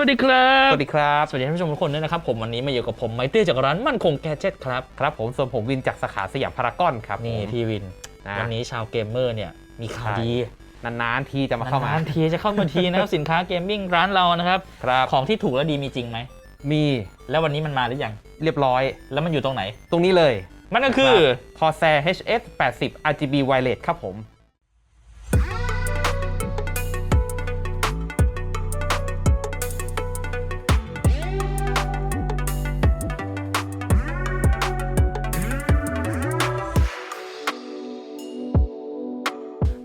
วัสดีครับ สวัสดีครับ สวัสดีท่านผู้ชมทุกคนด้วยนะครับ ผมวันนี้มาอยู่กับผมไมเต้จากร้านมั่นคงแกเจ็ตครับ ครับผมส่วนผมวินจากสาขาสยามพารากอนครับ นี่ผมพี่วินนะวันนี้ชาวเกมเมอร์เนี่ยมีข่าวใช่ดีนานๆทีจะมาเข้ามานานๆทีจะเข้ามาทีนะครับสินค้าเกมมิ่งร้านเรานะครับครับ ของที่ถูกและดีมีจริงไหม มี แล้ววันนี้มันมาหรือยัง เรียบร้อย แล้วมันอยู่ตรงไหน ตรงนี้เลย มันก็คือ Corsair HS 80 RGB Wireless ครับผม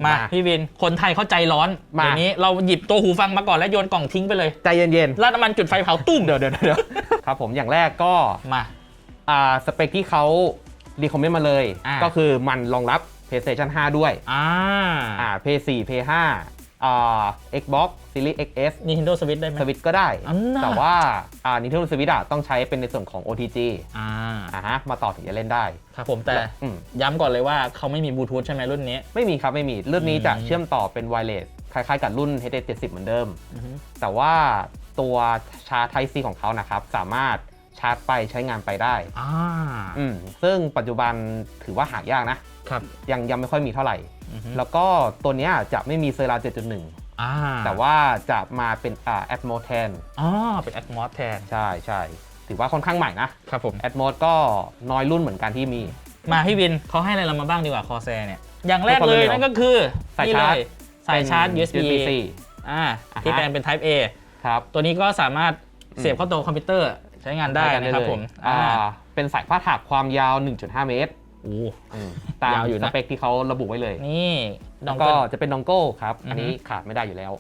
มามาพี่วิน คนไทยเข้าใจร้อนมา เดี๋ยวนี้เราหยิบตัวหูฟังมาก่อนแล้วโยนกล่องทิ้งไปเลยใจเย็นราดน้ำมันจุดไฟเผาตุ้มๆ เดี๋ยวเดี๋ยวเดี๋ยวครับผมอย่างแรกก็มา อ่าสเปคที่เขาดีคอมเมนต์มาเลย อ่า ก็คือมันรองรับ PlayStation 5 ด้วยอ่า อ่า PS4 PS5 อ่า Xbox Series XS Nintendo Switch ได้ไหม Switch ก็ได้ อันน่ะ แต่ว่าอ่า Nintendo Switch อะต้องใช้เป็นในส่วนของ OTG อ่าอ่าฮะมาต่อถึงจะเล่นได้ครับผมแต่อืมย้ำก่อนเลยว่าเขาไม่มีบลูทูธใช่ไหมรุ่นนี้ ไม่มีครับไม่มีรุ่นนี้จะอืม เชื่อมต่อเป็นไวเลสคล้ายๆกับรุ่น HD 70 เหมือนเดิม อือฮึแต่ว่าตัวชาร์จ Type C ของเขานะครับ สามารถชาร์จไปใช้งานไปได้อ่าอืมซึ่งปัจจุบันถือว่าหายากนะ ครับยังยังไม่ค่อยมีเท่าไหร่อือฮึ แล้วก็ตัวเนี้ยจะไม่มีเซรา7.1อ่าแต่ว่าจะมาเป็นอ่า Atmos แทนอ๋อเป็น Atmos แทนใช่ใช่ถือว่าค่อนข้างใหม่นะครับผม Atmos ก็น้อยรุ่นเหมือนกันที่มี มาพี่วินเขาให้อะไรเรามาบ้างดีกว่าคอแซเนี่ยอย่างแรกความเลยเร็วนั่นก็คือสายนี่ชาร์จเลยสายชาร์จเป็น USB USB-C อ่าอ่าฮะที่แปลงเป็น Type A ครับตัวนี้ก็สามารถเสียบเข้าตัวคอมพิวเตอร์ใช้งานได้ใช้กันะครับเลยผมอ่าอ่าเป็นสายฟ้าถักความยาว 1.5 เมตร โอ้อืมตามยาวอยู่นะสเปคที่เขาระบุไว้เลย นี่ดแล้องวก็เกิลจะเป็นดองโก้ครับอือฮึอันนี้ขาดไม่ได้อยู่แล้ว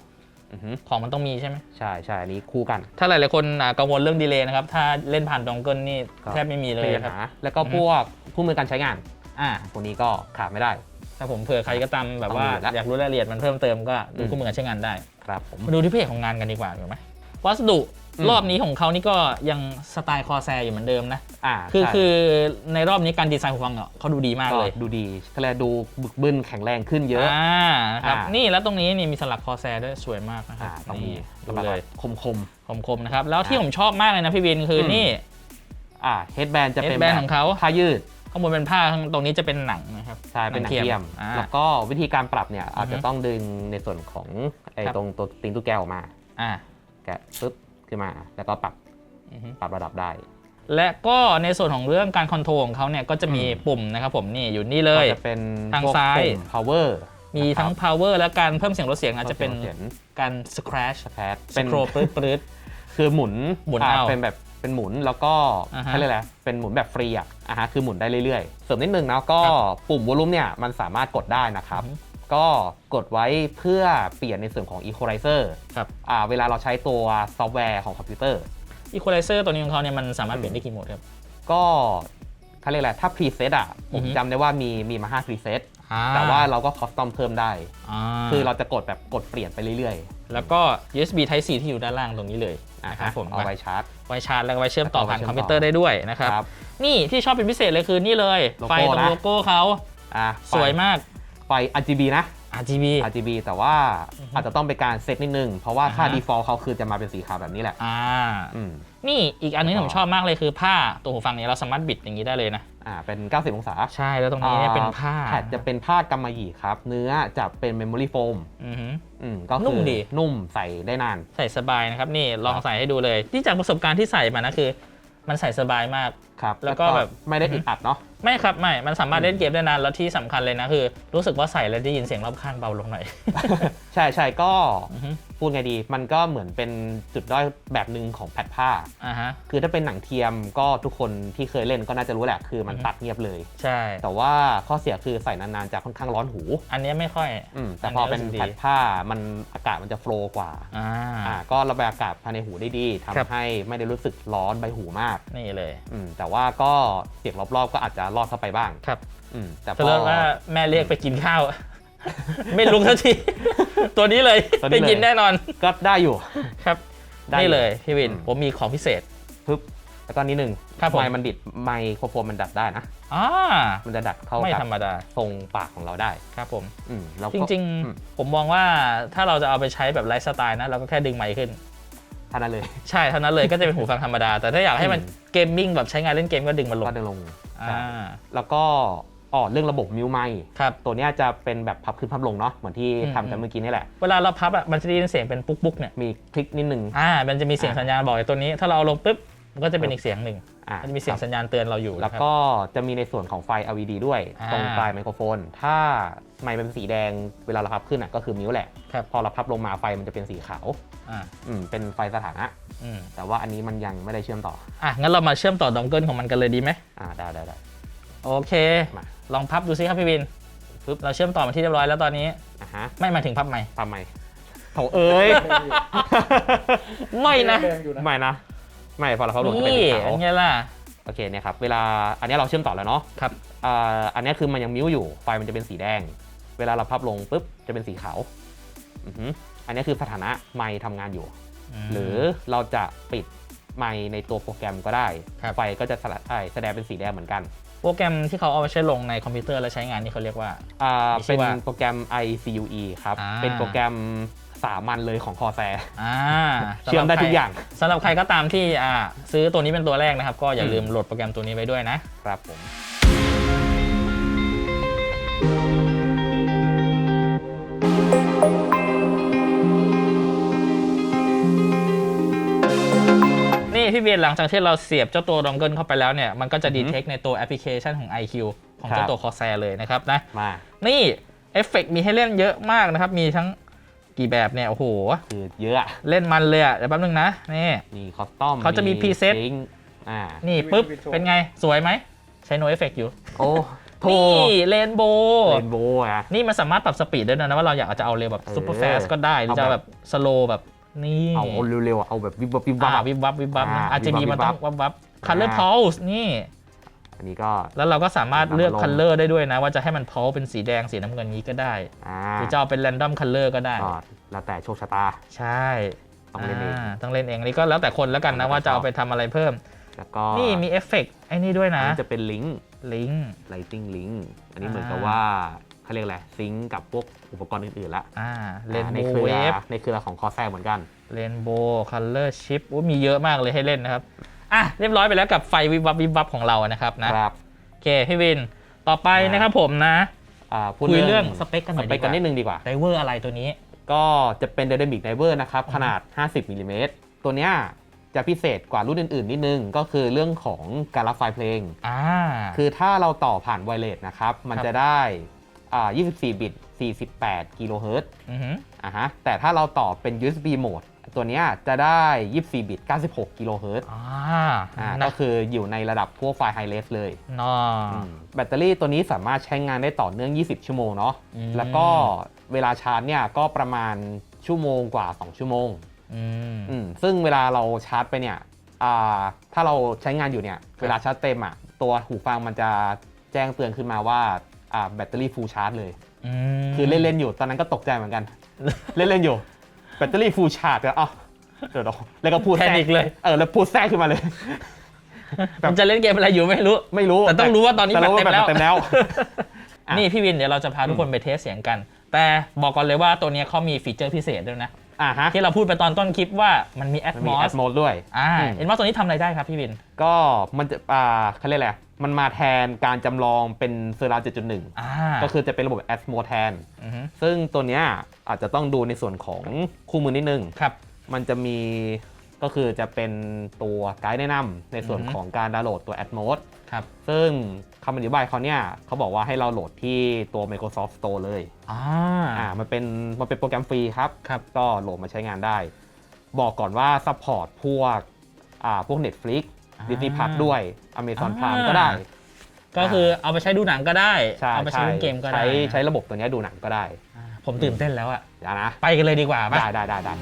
อือฮึของมันต้องมีใช่ไหม ใช่ใช่อันนี้คู่กัน ถ้าหลายๆคนอ่ากังวลเรื่องดีเลย์นะครับ ถ้าเล่นผ่านดองเกิลนี่ครับ แทบไม่มีเลยไม่มีปัญครับ หาแล้วก็อือฮึพวกผู้มือการใช้งานอ่าพวกนี้ก็ขาดไม่ได้ ถ้าผมเผื่อใครก็ตามแบบว่า ต้องมีอยู่แล้วอยากรู้รายละเอียดมันเพิ่มเติมก็ดูอืม คู่มือการใช้งานได้ ครับผม มาดูที่เพจของงานกันดีกว่าถูกไหมวัสดุอืม รอบนี้ของเขานี่ก็ยังสไตล์คอแซอยู่เหมือนเดิมนะอ่าคือใช่คือในรอบนี้การดีไซน์หูฟังอะเขาดูดีมากก็เลย ดูดีก็เลยดูบึกบึนแข็งแรงขึ้นเยอะอ่าครับอ่านี่นี่แล้วตรงนี้นี่มีสลักคอแซด้วยสวยมากนะครัอ่าบต้องมีนี่ดูระบาเลยคมคมคมๆนะครับ แล้วที่อ่าผมชอบมากเลยนะพี่วินคืออมนี่ๆอ่าเฮดแบนจะเป็น headband ของเขาผ้ายืดข้างบนเป็นผ้าข้างตรงนี้จะเป็นหนังนะครับใช่เป็นหนังเทียมอ่าแล้วก็วิธีการปรับเนี่ยอาจอืจะอฮึต้องดึงในส่วนของไอ้ครับตรงตัวตีนตู้แก้วออกมาอ่าแกะปึ๊บ ขึ้นมา แล้วก็ปรับอือฮึปรับระดับได้ และก็ในส่วนของเรื่องการคอนโทรลของเขาเนี่ยก็จะมีอืมปุ่มนะครับผมนี่อยู่นี่เลยก็จะเป็นทางพวกซ้ายปุ่ม power มีทั้งนะครับ power และการเพิ่มเสียงลดเสียงอาจจะเป็นเสียงการ scratch สแครสเป็นโครปรื๊ดปรื๊ดคือหมุนหมุนอ่าเอาเป็นแบบเป็นหมุนแล้วก็อ่าฮะเขาเรียกอะไรเป็นหมุนแบบฟรีอะอ่าฮะคือหมุนได้เรื่อยๆ เสริมนิดนึงนะก็ครับปุ่มวอลลุ่มเนี่ยมันสามารถกดได้นะครับอือฮึ ก็กดไว้เพื่อเปลี่ยนในส่วนของ equalizer ครับ อ่าเวลาเราใช้ตัวซอฟต์แวร์ของคอมพิวเตอร์ equalizer ตัวนี้ของเขาเนี่ยมันสามารถอืมเปลี่ยนได้กี่โหมดครับ ก็เขาเรียกอะไรถ้า preset อะผอือมฮึ จำได้ว่ามีมีมา 5 preset อ่แต่ว่าเราก็ custom เพิ่มได้าคือเราจะกดแบบกดเปลี่ยนไปเรื่อยแล้วก็ USB Type C ที่อยู่ด้านล่างตรงนี้เลยๆอะนะครับผมเอาไว้ชาร์จ ไว้ชาร์จแล้วก็ไว้เชื่อมต่อแล้วก็ผ่านไว้เชื่คออมมต่อพิวเตอร์ได้ด้วยนะครับครับ นี่ที่ชอบเป็นพิเศษเลยคือนี่เลย โลโก้ไฟตรงนะ โลโก้เขาอะสวยมากไฟ RGB นะ RGB RGB แต่ว่าอือฮึอาจจะต้องเป็นการเซตนิดนึง เพราะว่าค่าอ่าฮะ default เขาคือจะมาเป็นสีขาวแบบนี้แหละอ่าอืมนี่อีกอันนึงอ๋ที่อผมชอบมากเลยคือผ้าตัวหูฟังนี้เราสามารถบิดอย่างนี้ได้เลยนะอ่าเป็น 90 องศา ใช่แล้วตรงนี้เนี่ยเป็นผ้าแผ่นจะเป็นผ้ากำมะหยี่ครับ เนื้อจะเป็น memory foam อือหืออืมก็คือนุ่มดีนุ่มใส่ได้นาน ใส่สบายนะครับ นี่ลองครับใส่ให้ดูเลย ที่จากประสบการณ์ที่ใส่มานะคือ มันใส่สบายมากครับแล้วก็แบบไม่ได้อึดอัดเนาะ ไม่ครับไม่ มันสามารถอืมเล่นเกมได้นานแล้วที่สำคัญเลยนะคือ รู้สึกว่าใส่แล้วได้ยินเสียงรอบข้างเบาลงหน่อย ใช่ใช่ก็อือฮึ พูดไงดี มันก็เหมือนเป็นจุดด้อยแบบหนึ่งของแผ่นผ้า อ่าฮะ คือถ้าเป็นหนังเทียมก็ทุกคนที่เคยเล่นก็น่าจะรู้แหละ คือมันอือฮึ ตัดเงียบเลย ใช่ แต่ว่าข้อเสียคือใส่นานๆจะค่อนข้างร้อนหูอันเนี้ยไม่ค่อย อืมแต่อันพนี้อเป็นรู้สึกดีแผ่นผ้ามันอากาศมันจะโฟลว์กว่าอ่า อ่าก็ระบายอากาศภายในหูได้ดีทำครับ ให้ไม่ได้รู้สึกร้อนใบหูมาก นี่เลย อืมแต่ว่าก็เสียงรอบๆก็อาจจะรอดเข้าไปบ้างครับอืมแต่พจะอเริ่มว่าแม่เรียกไปกินข้าว ไม่ลุกสักที ตัวนี้เลยตัวนี้ไปเลย กินแน่นอนก็ได้อยู่ ครับได้นี่เลยพี่วิน อืม ผมมีของพิเศษ ปึ๊บแล้วก็นิดนึงครับผม ไมค์มันดิดไมโครโฟนมันดัดได้นะ อ่ามันจะดัดเข้าไม่กับธรรมดาทรงปากของเราได้ ครับผม อืมแล้วจก็ริงอืม ๆ ผมมองว่าถ้าเราจะเอาไปใช้แบบไลฟ์สไตล์นะ เราก็แค่ดึงไมค์ขึ้น ท่านั้นเลย ใช่เท่านั้นเลยก็จะเป็นหูฟังธรรมดา แต่ถ้าอยากให้มันอืมเกมมิ่งแบบใช้งานเล่นเกมก็ดึงมันลงก็เดินลงอ่าใช่แล้วก็อ๋อเรื่องระบบมิวไมค์ครับตัวเนี้ยจะเป็นแบบพับขึ้นพับลงเนาะเหมือนที่อืมทำกันเมื่อกี้นี่แหละ เวลาเราพับอะมันจะได้ยินเสียงเป็นปุ๊กปุ๊กเนี่ยมีคลิกนิดนึงอ่ามันจะมีเสียงอ่าสัญญาณบอกไอ้ตัวนี้ ถ้าเราเอาลงปุ๊บมันก็จะเป็นอีกเสียงหนึ่งอะมันจะมีเสียงครับสัญญาณเตือนเราอยู่ แล้วนะครับก็จะมีในส่วนของไฟ LED ด้วยอ่าตรงปลายไมโครโฟน ถ้าไมค์เป็นสีแดงเวลาเราพับขึ้นอะก็คือมิวแหละครับพอเราพับลงมาไฟมันจะเป็นสีขาว อ่าอืมเป็นไฟสถานะ อืมแต่ว่าอันนี้มันยังไม่ได้เชื่อมต่อ อะงั้นเรามาเชื่อมต่อดองเกิลของมันกันเลยดีไหมอ่าได้ได้ได้ โอเค มา ลองพับดูซิครับพี่วินปึ๊บเราเชื่อมต่อมาที่เรียบร้อยแล้วตอนนี้ อะฮะไม่หมายถึงพับไหมทำไมโถเอ้ย ไม่นะแดงอยู่นะไม่นะ ไม่พอเราพับลงจะเป็นนี่สีขาวอันนี้ล่ะ โอเคเนี่ยครับเวลาอันนี้เราเชื่อมต่อแล้วเนาะครับ อ่าอันนี้คือมันยังมิวอยู่ ไฟมันจะเป็นสีแดง เวลาเราพับลงปุ๊บจะเป็นสีขาวอือหือ อันนี้คือสถานะไมค์ทำงานอยู่มหรือเราจะปิดไมค์ในตัวโปรแกรมก็ได้ครับไฟก็จะสลัดเอ้ยแสดงเป็นสีแดงเหมือนกัน โปรแกรมที่เขาเอาไปใช้ลงในคอมพิวเตอร์แล้วใช้งานนี่เขาเรียกว่าอ่ามีชื่เป็อนว่าโปรแกรม ICUE ครับอ่าเป็นโปรแกรมสามัญเลยของคอแซอ่าเชื่อมได้ทุกอย่างสำหรับใครก็ตามที่อ่าซื้อตัวนี้เป็นตัวแรกนะครับ ก็อย่าอืมลืมโหลดโปรแกรมตัวนี้ไว้ด้วยนะครับผม นี่พี่เบียนหลังจากที่เราเสียบเจ้าตัวดองเกิลเข้าไปแล้วเนี่ย มันก็จะดีเทคในตัวแอปพลิเคชันของ IQ ของเจ้าตัวคอแซเลยนะครับนะมานี่เอฟเฟกมีให้เล่นเยอะมากนะครับ มีทั้งกี่แบบเนี่ย โอ้โหคือเยอะอะเล่นมันเลยอะเดี๋ยวแป๊บนึงนะ นี่มีคอสตอมเขาจะมี preset อ่านี่ปุ๊บวินโชว์เป็นไงสวยไหม ใช้โนเอฟเฟกอยู่ โอ้โถนี่เลนโบเรนโบว์อะนี่มันสามารถปรับสปีดได้ด้วยนะว่าเราอยากจะเอาเร็วแบบเออซูเปอร์ a ฟ t ก็ได้ หรือจะเอาแบแบบบสโลแบบ นี่เอาเร็วๆอะเอาแบบวิบวับวิบวัอ่าบวิบวับวิบวับนะ อ่าอาจจะมีวิบวัมันบต้องวับวับคัลเลอร์อ่าพอลส์นี่ อันนี้ก็ แล้วเราก็สามารถเลือกลงคัลเลอร์ได้ด้วยนะ ว่าจะให้มันพอลเป็นสีแดงสีน้ำเงินนี้ก็ได้ อ่าหรือจะเอาเป็นแรนดอมคัลเลอร์ก็ได้ ก็แล้วแต่โชคชะตา ใช่ต้องเล่นเองาต้องเล่นเองอันนี่ก็แล้วแต่คนแล้วกันนะแล้วแต่ว่าจะเอาไปทำอะไรเพิ่ม แล้วก็นี่มีเอฟเฟกต์ไอ้นี่ด้วยอันะนนี้จะเป็นลิงก์ ลิงก์ Lighting Link อันนี้อ่าเหมือนกับว่า เขาเรียกอะไรซิงกับพวกอุปกรณ์อื่นๆละอ่าเลนอ่าโบในเครือเวฟในเครือของคอแซเหมือนกันเรนโบว์คัลเลอร์ชิปมีเยอะมากเลยให้เล่นนะครับ อะ เรียบร้อยไปแล้วกับไฟวิบวับวิบวับของเรานะครับนะครับโอเคพี่วิน ต่อไปอ่านนะครับผมนะ อ่าพูดคุยเรื่องสเปคกันหสน่อยเปดีคกกันว่านิดนึงดีกว่า ไดเวอร์อะไรตัวนี้ ก็จะเป็น Dynamic Diver นะครับ ขนาด 50มิลลิเมตรตัวเนี้ยจะพิเศษกว่ารุ่นอื่นๆ นิดนึง ก็คือเรื่องของการรับไฟล์เพลง อ่า คือถ้าเราต่อผ่านไวเลสนะครับ มันครับ จะได้ อ่า24 บิต 48 กิโลเฮิรตซ์อือหืออะฮะ แต่ถ้าเราต่อเป็น USB โหมด ตัวเนี้ยจะได้ 24 บิต 96 กิโลเฮิรตซ์อ่าอ่านะก็คืออยู่ในระดับพวกไฟล์ไฮเลสเลยนอ อืมแบตเตอรี่ตัวนี้สามารถใช้งานได้ต่อเนื่อง 20 ชั่วโมงเนาะ อืม แล้วก็เวลาชาร์จเนี่ยก็ประมาณชั่วโมงกว่า 2 ชั่วโมง อืมอืมซึ่งเวลาเราชาร์จไปเนี่ยอ่าถ้าเราใช้งานอยู่เนี่ย เวลาชาร์จเต็มอะ ตัวหูฟังมันจะแจ้งเตือนขึ้นมาว่าอ่า แบตเตอรี่ฟูลชาร์จเลยมคือเล่น ๆ อยู่ตอนนั้นก็ตกใจเหมือนกัน เล่น ๆ อยู่ แบตเตอรี่ฟูลชาร์จแล้วอ้าวเดี๋ยวๆแล้วก็พูดแพแทรนิกกเลยเออแล้วพูดแทรกขึ้นมาเลยแบบมันจะเล่นเกมอะไรอยู่ไม่รู้ ไม่รู้ แต่ต้องรู้ว่าตอนนี้แต่รู้ว่าแบตเต็มแบตเต็มแล้วอะนี่พี่วินเดี๋ยวเราจะพาทุกคนไปเทสเสียงกัน แต่บอกก่อนเลยว่าตัวเนี้ยเขามีฟีเจอร์พิเศษด้วยนะ อ่าฮะที่เราพูดไปตอนต้นคลิปว่ามันมีมันมี Atmos แอดโมดด้วย อ่าอืมเห็นว่าตัวนี้ทำอะไรได้ครับพี่วิน ก็มันจะอ่าเขาเรียกอะไรมันมาแทนการจำลองเป็นเซอร์ราว7.1 อ่าก็คือจะเป็นระบบแอดโมแทนอือฮึซึ่งตัวเนี้ยอาจจะต้องดูในส่วนของคู่มือนิดนึง ครับ มันจะมี ก็คือจะเป็นตัวไกด์แนะนำในส่วนอือฮึ ของการดาวน์โหลดตัว Atmos ครับซึ่งคำอธิบายเขาเนี่ยเขาบอกว่าให้เราโหลดที่ตัว Microsoft Store เลยอ่าอ่ามันเป็นมันเป็นโปรแกรมฟรีครับ ครับ ก็โหลดมาใช้งานได้ บอกก่อนว่าซัพพอร์ตพวกอ่าพวก Netflix อ่า Disney Plus ด้วย Amazon อ่า Prime ก็ได้ ก็คือเอาไปใช้ดูหนังก็ได้ ใช่เอาไปใช้เล่นเกมก็ได้ใช้นะใช้ระบบตัวเนี้ยดูหนังก็ได้อ่าผมตื่นเต้นแล้วอะอย่านะ ไปกันเลยดีกว่าปะ ได้ได้ได้ได้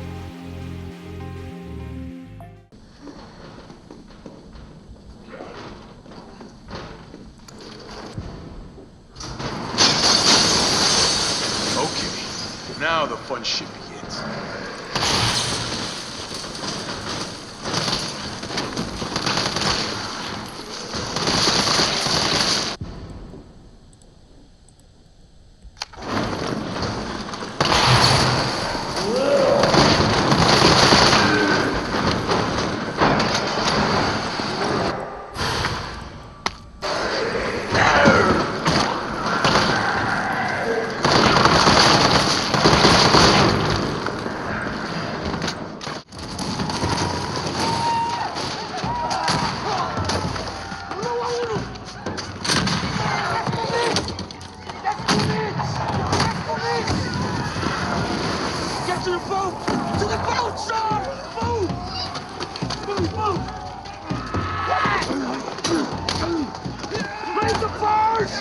now the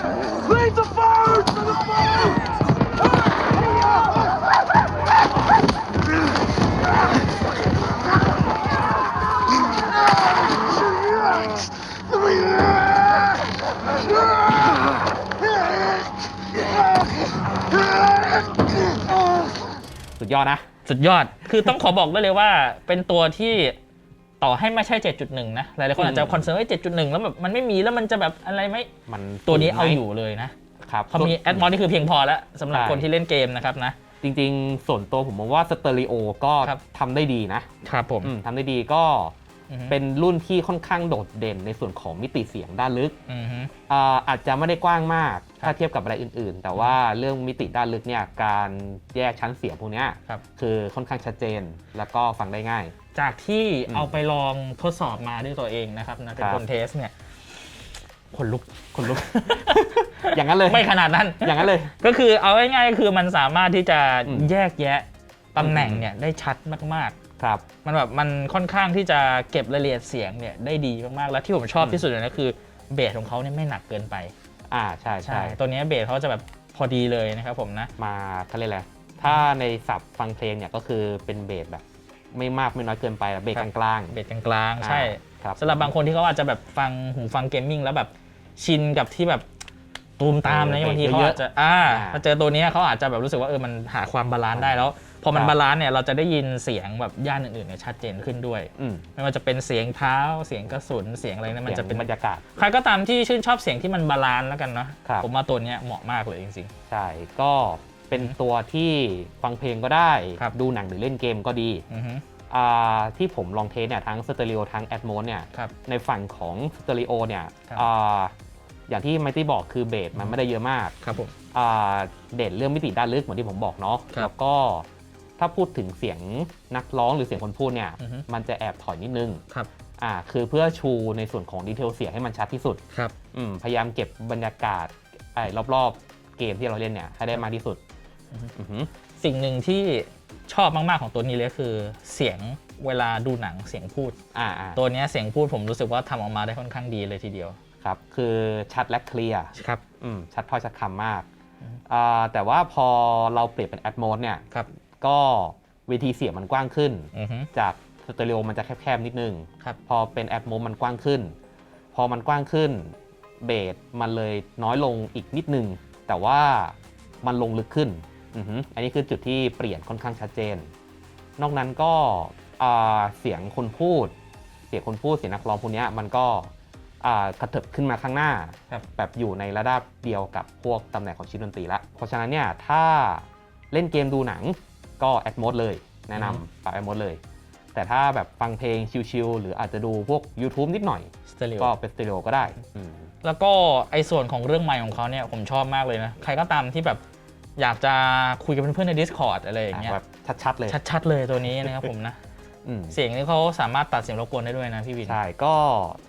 สุดยอดนะ สุดยอด คือต้องขอบอกได้เลยว่าเป็นตัวที่ ต่อให้ไม่ใช่ 7.1 นะ หลายๆคนอาจจะคอนเซิร์นว่า7.1 แล้วแบบมันไม่มีแล้วมันจะแบบอะไรไหมมันตัวนี้สูงเอาไหมอยู่เลยนะครับเขามีแอดมอนนี่คือเพียงพอแล้วสำหรับใช่คนที่เล่นเกมนะครับนะ จริงๆ ส่วนตัวผมมองว่าสเตอริโอก็ครับทำได้ดีนะครับผมอืมทำได้ดีก็อือฮึเป็นรุ่นที่ค่อนข้างโดดเด่นในส่วนของมิติเสียงด้านลึกอือฮึอ่าอาจจะไม่ได้กว้างมากครับถ้าเทียบกับอะไรอื่นๆ แต่ว่าเรื่องมิติด้านลึกเนี่ยการแยกชั้นเสียงพวกเนี้ยครับคือค่อนข้างชัดเจนแล้วก็ฟังได้ง่าย จากที่อืมเอาไปลองทดสอบมาด้วยตัวเองนะครับนะเป็นครับคนเทสเนี่ยขนลุกคนลุก อย่างนั้นเลย ไม่ขนาดนั้น อย่างนั้นเลย ก็คือเอาง่ายๆคือมันสามารถที่จะอืมแยกแยะตำแหน่งเนี่ยได้ชัดมากครับๆมันแบบมันค่อนข้างที่จะเก็บรายละเอียดเสียงเนี่ยได้ดีมากๆ แล้วที่ผมชอบอืมที่สุดเลยนะคือเบสของเขาเนี่ยไม่หนักเกินไป อ่าใช่ใช่ตัวเนี้ยเบสเขาจะแบบพอดีเลยนะครับผมนะ มาเขาเรียกอะไรถ้าในศัพท์ฟังเพลงเนี่ยก็คือเป็นเบสแบบ ไม่มากไม่น้อยเกินไปเบสครักบลางเบสกลางๆๆใช่อ่าครับสำหรับบางคนที่เขาอาจจะแบบฟังหูฟังเกมมิ่งแล้วแบบชินกับที่แบบตูมตามนะเออบางทีเขาเยอะอาจจะอ่าอ่าพอเจอตัวเนี้ยเขาอาจจะแบบรู้สึกว่าเออมันหาความบาลานซ์ได้แล้ว พอมันครับบาลานซ์เนี่ยเราจะได้ยินเสียงแบบย่านอื่นๆเนี่ยชัดเจนขึ้นด้วยอืมไม่ว่าจะเป็นเสียงเท้าเสียงกระสุนเสียงอะไรเนี่ยมันจะเป็นบรรยากาศใครก็ตามที่ชื่นชอบเสียงที่มันบาลานซ์แล้วกันเนาะครับผมว่าตัวเนี้ยเหมาะมากเลยจริงใช่ก็ เป็นตัวที่ฟังเพลงก็ได้ ครับดูหนังหรือเล่นเกมก็ดีๆอือฮึอ่าที่ผมลองเทสเนี่ยทั้งสเตอริโอทั้งแอดโมเนี่ยครับในฝั่งของสเตอริโอเนี่ยครับ อ่าอย่างที่ไมตี้บอกคือเบสมันไม่ได้เยอะมากครับผม อ่าเด่นเรื่องมิติด้านลึกเหมือนที่ผมบอกเนาะครับแล้วก็ถ้าพูดถึงเสียงนักร้องหรือเสียงคนพูดเนี่ยอือฮึ มันจะแอบถอยนิดนึงครับอ่าคือเพื่อชูในส่วนของดีเทลเสียงให้มันชัดที่สุด ครับ อืมพยายามเก็บบรรยากาศไอ้รอบๆเกมที่เราเล่นเนี่ยให้ได้มากที่สุดอือฮึ อือหือสิ่งหนึ่งที่ชอบมาก ๆ ของตัวนี้เลยคือเสียงเวลาดูหนังเสียงพูด อ่าอ่าตัวเนี้ยเสียงพูดผมรู้สึกว่าทำออกมาได้ค่อนข้างดีเลยทีเดียวครับ คือชัดและเคลียร์ครับ อืมชัดถ้อยชัดคำมากอืม อ่าแต่ว่าพอเราเปลี่ยนเป็นแอดโมดเนี่ย ครับก็เวทีเสียงมันกว้างขึ้น อือฮึ จากสเตอริโอมันจะแคบๆ นิดนึง ครับ พอเป็นแอดโมดมันกว้างขึ้น พอมันกว้างขึ้น เบสมันเลยน้อยลงอีกนิดนึง แต่ว่ามันลงลึกขึ้น อือหืออันนี้คือจุดที่เปลี่ยนค่อนข้างชัดเจน นอกนั้นก็อ่าเสียงคนพูด เสียงคนพูดเสียงนักร้องพวกเนี้ยมันก็อ่ากระเถิบขึ้นมาข้างหน้าครับแบบอยู่ในระดับเดียวกับพวกตำแหน่งของชิ้นดนตรีละเพราะฉะนั้นเนี่ยถ้าเล่นเกมดูหนังก็แอดโมดเลย แนะนำปรับแอดโมดเลย แต่ถ้าแบบฟังเพลงชิลๆหรืออาจจะดูพวก YouTube นิดหน่อยสเตอริโอก็เป็นสเตอริโอก็ได้อืมแล้วก็ไอ้ส่วนของเรื่องไมค์ของเขาเนี่ยผมชอบมากเลยนะ ใครก็ตามที่แบบ อยากจะคุยกับเพื่อนๆใน Discord อะไรอย่างเงี้ยแบบชัด ๆ เลย ชัด ๆ เลยตัวนี้นะครับผมนะอืมเสียงนี่เขาสามารถตัดเสียงรบกวนได้ด้วยนะพี่วิน ใช่ ก็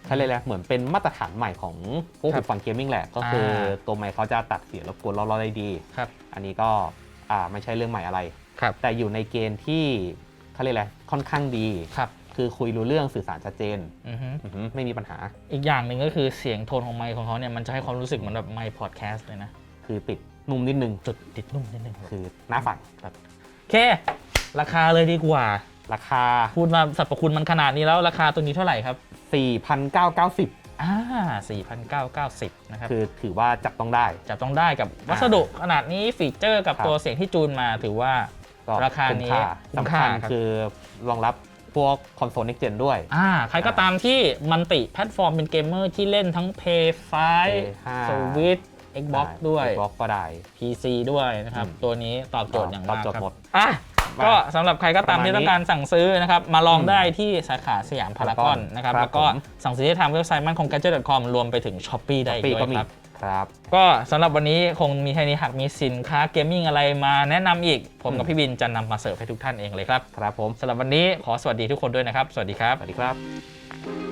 ใช้เลยแหละเหมือนเป็นมาตรฐานใหม่ของพวกครัหูบฟังเกมมิ่งแหละ ก็คืออาตัวไมค์เขาจะตัดเสียงรบกวนเราๆได้ดีครับ อันนี้ก็อ่าไม่ใช่เรื่องใหม่อะไรครับแต่อยู่ในเกณฑ์ที่เขาเรียกอะไรค่อนข้างดีครับคือคุยรู้เรื่องสื่อสารชัดเจนอือฮึอือหือไม่มีปัญหา อีกอย่างหนึ่งก็คือเสียงโทนของไมค์ของเขาเนี่ยมันจะให้ความรู้สึกเหมือนแบบไมค์พอดแคสต์เลยนะ คือติด นุ่มนิดนึงจุดติดนุ่มนิดนึงคือน่าฟังโอเค ราคาเลยดีกว่า ราคา พูดมาสรรพคุณมันขนาดนี้แล้วราคาตัวนี้เท่าไหร่ครับ 4,990 อ่า4,990 นะครับ คือถือว่าจับต้องได้จับต้องได้กับวัสดุขนาดนี้ฟีเจอร์กับครับตัวเสียงที่จูนมาถือว่าก็ราคานี้คุ้มคุ้มค่าค่าสำคัญครับคือรองรับพวกคอนโซล next gen ด้วย อ่า ใครก็ตามที่มันติแพลตฟอร์มเป็นเกมเมอร์ที่เล่นทั้ง PS5 PS5 Switch Xbox ด้วยบล็อกก็ได้ PC ด้วยนะครับ อืมตัวนี้ตอบโจทย์อย่างมากตอบโจทย์ครับหมดอะมาก็สำหรับใครก็ตามประมาณที่ต้องการสั่งซื้อนะครับ มาลองอืมได้ที่สาขาสยามพารากอน Paragon นะครับ ครับแล้วก็ผม สั่งซื้อได้ทางเว็บไซต์มั่นคง gadget.com รวมไปถึง Shopee ได้อีกปีด้วยก็มีครับ ครับ ก็สำหรับวันนี้คงมีแค่นี้หากมีสินค้าเกมมิ่งอะไรมาแนะนำอีก ผมกับอืมพี่บินจะนำมาเสิร์ฟให้ทุกท่านเองเลยครับครับผมสำหรับวันนี้ขอสวัสดีทุกคนด้วยนะครับ สวัสดีครับ สวัสดีครับ